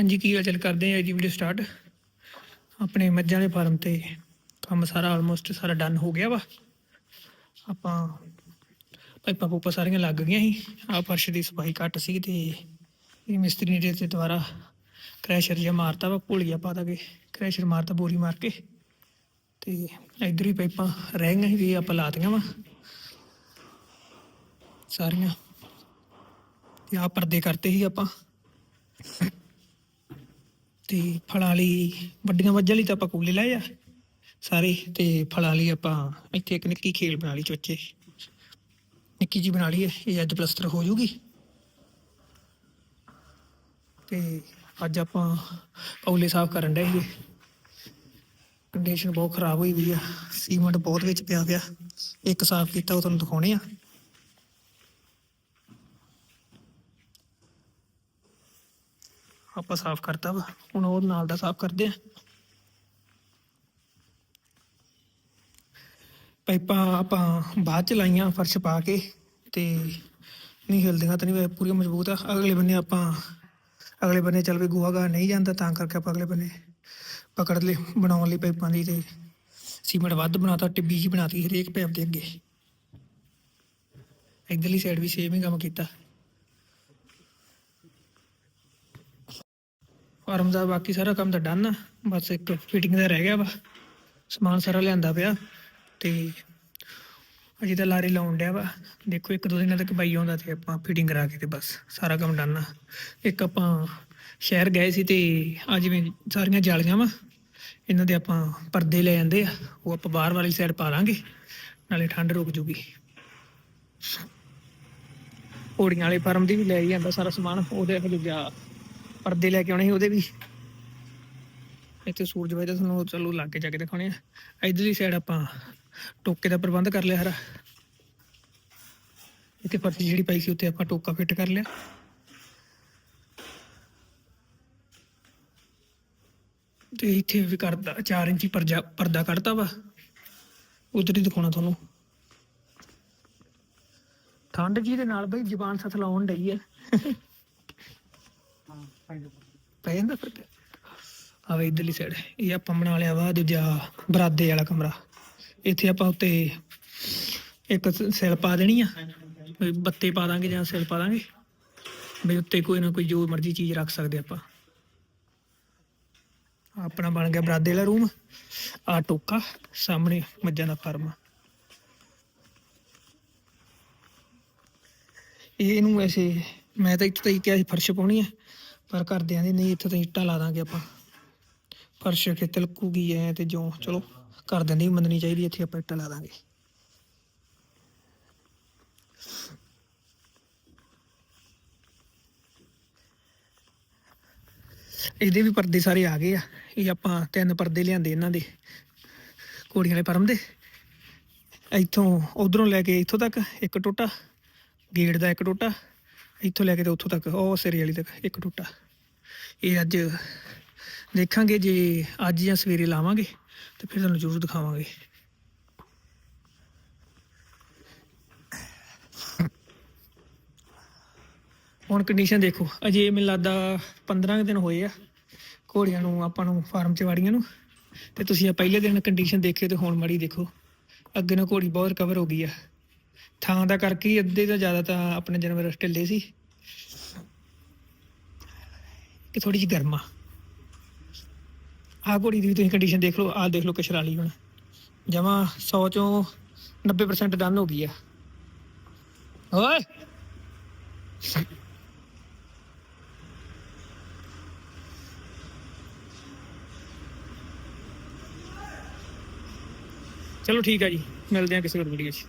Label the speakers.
Speaker 1: ਹਾਂਜੀ, ਕੀ ਹਾਲ ਚਾਲ ਕਰਦੇ ਆ ਜੀ ਵੀਡੀਓ ਸਟਾਰਟ ਆਪਣੇ ਮੱਝਾਂ ਦੇ ਫਾਰਮ ਤੇ ਕੰਮ ਸਾਰਾ ਆਲਮੋਸਟ ਸਾਰਾ ਡਨ ਹੋ ਗਿਆ ਵਾ। ਆਪਾਂ ਪਾਈਪਾਂ ਪੂਪਾਂ ਸਾਰੀਆਂ ਲੱਗ ਗਈਆਂ ਸੀ। ਆ ਫਰਸ਼ ਦੀ ਸਫ਼ਾਈ ਘੱਟ ਸੀ ਤੇ ਇਹ ਮਿਸਤਰੀ ਨੇ ਤੇ ਦੁਬਾਰਾ ਕ੍ਰੈਸ਼ਰ ਜਿਹਾ ਮਾਰਤਾ ਵਾ ਪੁਲੀਆ ਪਾ ਦਾਂਗੇ ਕ੍ਰੈਸ਼ਰ ਮਾਰਤਾ ਬੋਰੀ ਮਾਰ ਕੇ। ਤੇ ਇਧਰ ਹੀ ਪਾਈਪਾਂ ਰਹਿ ਗਈਆਂ ਸੀ ਵੀ ਆਪਾਂ ਲਾਤੀਆਂ ਵਾ। ਸਾਰੀਆਂ ਤੇ ਆ ਪਰਦੇ ਕਰਤੇ ਸੀ ਆਪਾਂ। ਤੇ ਫਲਾਂ ਲਈ, ਵੱਡੀਆਂ ਮੱਝਾਂ ਲਈ ਤਾਂ ਆਪਾਂ ਕੂਲੇ ਲਾਏ ਆ, ਸਾਰੇ। ਤੇ ਫਲਾਂ ਲਈ ਆਪਾਂ ਇੱਥੇ ਇੱਕ ਨਿੱਕੀ ਖੇਲ ਬਣਾ ਲਈ ਚੋਚੇ। ਨਿੱਕੀ ਜੀ ਬਣਾ ਲਈ ਹੈ ਇਹ ਅੱਜ ਪਲਸਤਰ ਹੋ ਜੂਗੀ ਤੇ ਅੱਜ ਆਪਾਂ ਕੌਲੇ ਸਾਫ਼ ਕਰਨ ਡੇ ਸੀ ਕੰਡੀਸ਼ਨ ਬਹੁਤ ਖਰਾਬ ਹੋਈ ਵੀ ਆ, ਸੀਮੈਂਟ ਬਹੁਤ ਵਿੱਚ ਪਿਆ ਪਿਆ। ਇੱਕ ਸਾਫ਼ ਕੀਤਾ, ਉਹ ਤੁਹਾਨੂੰ ਦਿਖਾਉਣੇ ਆ। ਆਪਾਂ ਸਾਫ਼ ਕਰਤਾ ਵਾ। ਹੁਣ ਉਹ ਨਾਲ ਦਾ ਸਾਫ਼ ਕਰਦੇ ਆ। ਪਾਈਪਾਂ ਆਪਾਂ ਬਾਅਦ ਚ ਲਾਈਆਂ, ਫਰਸ਼ ਪਾ ਕੇ ਤੇ ਨਹੀਂ ਹਿਲਦੀਆਂ ਤਾਂ ਨਹੀਂ ਪੂਰੀ ਮਜ਼ਬੂਤ ਆ। ਅਗਲੇ ਬੰਨੇ ਆਪਾਂ, ਅਗਲੇ ਬੰਨੇ ਚੱਲ ਵੀ ਗੋਹਾ ਗਾ ਨਹੀਂ ਜਾਂਦਾ, ਤਾਂ ਕਰਕੇ ਆਪਾਂ ਅਗਲੇ ਬੰਨੇ ਪਕੜ ਲਈ ਬਣਾਉਣ ਲਈ ਪਾਈਪਾਂ ਦੀ ਤੇ ਸੀਮੈਂਟ ਵੱਧ ਬਣਾਤਾ, ਟਿੱਬੀ ਜੀ ਬਣਾਤੀ ਹਰੇਕ ਪੈਪ ਦੇ ਅੱਗੇ। ਇਧਰਲੀ ਸਾਈਡ ਵੀ ਸੇਮ ਹੀ ਕੰਮ ਕੀਤਾ। ਫਾਰਮ ਦਾ ਬਾਕੀ ਸਾਰਾ ਕੰਮ ਤਾਂ ਡਨ ਆ। ਬਸ ਇੱਕ ਫਿਟਿੰਗ ਦਾ ਰਹਿ ਗਿਆ ਵਾ। ਸਮਾਨ ਸਾਰਾ ਲਿਆਂਦਾ ਪਿਆ। ਤੇ ਅਜੇ ਤਾਂ ਲਾਰੇ ਲਾਉਣ ਡਿਆ ਵਾ। ਦੇਖੋ, ਇੱਕ ਦੋ ਦਿਨਾਂ ਤੱਕ ਬਾਈ ਆਉਂਦਾ ਤੇ ਆਪਾਂ ਫਿਟਿੰਗ ਕਰਾ ਕੇ ਤੇ ਬਸ ਸਾਰਾ ਕੰਮ ਡਨ ਆ। ਇੱਕ ਆਪਾਂ ਸ਼ਹਿਰ ਗਏ ਸੀ ਤੇ ਆ ਜਿਵੇਂ ਸਾਰੀਆਂ ਜਾਲੀਆਂ ਵਾ, ਇਹਨਾਂ ਦੇ ਆਪਾਂ ਪਰਦੇ ਲੈ ਜਾਂਦੇ ਆ। ਉਹ ਆਪਾਂ ਬਾਹਰ ਵਾਲੀ ਸਾਈਡ ਪਾ ਲਾਂਗੇ, ਨਾਲੇ ਠੰਡ ਰੁਕ ਜੂਗੀ। ਪੌੜੀਆਂ ਵਾਲੇ ਫਾਰਮ ਦੀ ਵੀ ਲੈ ਜਾਂਦਾ ਸਾਰਾ ਸਮਾਨ। ਉਹਦੇ ਫਿਰ ਦੂਜਾ ਪਰਦੇ ਲੈ ਕੇ ਆਉਣੇ ਸੀ ਉਹਦੇ ਵੀ। ਇੱਥੇ ਸੂਰਜ ਵਜਦਾ ਤੁਹਾਨੂੰ ਚਲੋ ਲੱਗ ਜਾ ਕੇ ਦਿਖਾਉਣੇ ਆ। ਇਧਰਲੀ ਸਾਈਡ ਆਪਾਂ ਟੋਕੇ ਦਾ ਪ੍ਰਬੰਧ ਕਰ ਲਿਆ ਹਰਾ ਇੱਥੇ ਪਰਚੀ ਜਿਹੜੀ ਪਾਈ ਸੀ ਉੱਤੇ ਆਪਾਂ ਟੋਕਾ ਫਿੱਟ ਕਰ ਲਿਆ। ਤੇ ਇੱਥੇ ਵੀ ਕਰਦਾ 4 ਇੰਚੀ ਪਰਜਾ, ਪਰਦਾ ਕੱਢਤਾ ਵਾ। ਉਧਰ ਹੀ ਦਿਖਾਉਣਾ ਤੁਹਾਨੂੰ। ਠੰਡ ਜੀ ਦੇ ਨਾਲ ਬਈ ਜ਼ਬਾਨ ਸਥ ਲਾਉਣ ਡਈ ਹੈ ਪੈ ਜਾਂਦਾ ਫ਼ਰਕ। ਆਵੇ ਇਧਰਲੀ ਸਾਈਡ ਇਹ ਆਪਾਂ ਬਣਾ ਲਿਆ ਵਾ ਦੂਜਾ ਬਰਾਦੇ ਵਾਲਾ ਕਮਰਾ। ਇੱਥੇ ਆਪਾਂ ਉੱਤੇ ਇੱਕ ਸੈਲ ਪਾ ਦੇਣੀ ਆ। ਬੱਤੇ ਪਾ ਦਾਂਗੇ ਜਾਂ ਸੈਲ ਪਾ ਦਾਂਗੇ। ਵੀ ਉੱਤੇ ਕੋਈ ਨਾ ਕੋਈ ਜੋ ਮਰਜ਼ੀ ਚੀਜ਼ ਰੱਖ ਸਕਦੇ ਆਪਾਂ। ਆਪਣਾ ਬਣ ਗਿਆ ਬਰਾਦੇ ਵਾਲਾ ਰੂਮ। ਆ ਟੋਕਾ, ਸਾਹਮਣੇ ਮੱਝਾਂ ਦਾ ਫਾਰਮ ਇਹਨੂੰ ਵੈਸੇ ਮੈਂ ਤਾਂ ਇੱਥੇ ਤਾਂ ਹੀ ਕਿਹਾ ਸੀ ਫਰਸ਼ ਪਾਉਣੀ ਹੈ ਪਰ ਘਰਦਿਆਂ ਦੇ ਨਹੀਂ ਇੱਥੇ ਤਾਂ ਇੱਟਾਂ ਲਾ ਦਾਂਗੇ ਆਪਾਂ। ਫਰਸ਼ ਕੇ ਤਿਲਕੂਗੀ ਐ ਤੇ ਜੋ ਚਲੋ ਘਰਦਿਆਂ ਦੀ ਵੀ ਮੰਨਣੀ ਚਾਹੀਦੀ, ਇੱਥੇ ਆਪਾਂ ਇੱਟਾਂ ਲਾ ਦਾਂਗੇ। ਇਹਦੇ ਵੀ ਪਰਦੇ ਸਾਰੇ ਆ ਗਏ ਆ। ਇਹ ਆਪਾਂ ਤਿੰਨ ਪਰਦੇ ਲਿਆਂਦੇ ਇਹਨਾਂ ਦੇ, ਘੋੜੀਆਂ ਵਾਲੇ ਪਰਮ ਦੇ। ਇੱਥੋਂ, ਉਧਰੋਂ ਲੈ ਕੇ ਇੱਥੋਂ ਤੱਕ ਇੱਕ ਟੋਟਾ, ਗੇਟ ਦਾ ਇੱਕ ਟੋਟਾ ਇੱਥੋਂ ਲੈ ਕੇ ਤੇ ਉੱਥੋਂ ਤੱਕ, ਉਹ ਸਿਰੇ ਵਾਲੀ ਤੱਕ, ਇੱਕ ਟੁੱਟਾ। ਇਹ ਅੱਜ ਦੇਖਾਂਗੇ, ਜੇ ਅੱਜ ਜਾਂ ਸਵੇਰੇ ਲਾਵਾਂਗੇ, ਤੇ ਫਿਰ ਤੁਹਾਨੂੰ ਜ਼ਰੂਰ ਦਿਖਾਵਾਂਗੇ। ਹੁਣ ਕੰਡੀਸ਼ਨ ਦੇਖੋ, ਅਜੇ ਮੈਨੂੰ ਲੱਗਦਾ 15 ਦਿਨ ਹੋਏ ਆ, ਘੋੜੀਆਂ ਨੂੰ, ਆਪਾਂ ਨੂੰ ਫਾਰਮ 'ਚ ਵਾੜੀਆਂ ਨੂੰ। ਤੇ ਤੁਸੀਂ ਆ ਪਹਿਲੇ ਦਿਨ ਕੰਡੀਸ਼ਨ ਦੇਖੇ ਤੇ ਹੁਣ ਮਾੜੀ ਦੇਖੋ, ਅੱਗੇ ਨਾਲ ਘੋੜੀ ਬਹੁਤ ਰਿਕਵਰ ਹੋ ਗਈ ਆ। ਥਾਂ ਦਾ ਕਰਕੇ ਹੀ ਅੱਧੇ ਤੋਂ ਜ਼ਿਆਦਾ ਤਾਂ ਆਪਣੇ ਜਾਨਵਰ ਢਿੱਲੇ ਸੀ। ਕਿ ਥੋੜੀ ਜਿਹੀ ਗਰਮਾ। ਆ ਘੋੜੀ ਦੀ ਵੀ ਤੁਸੀਂ ਕੰਡੀਸ਼ਨ ਦੇਖ ਲਓ ਆ ਦੇਖ ਲਓ ਕਸ਼ਰਾਲੀ ਹੁਣ। ਜਮਾ 100 ਚੋਂ 90% ਡਨ ਹੋ ਗਈ ਆ। ਓਏ! ਚਲੋ ਠੀਕ ਆ ਜੀ, ਮਿਲਦੇ ਆ ਕਿਸੇ ਹੋਰ ਵੀਡੀਓ 'ਚ।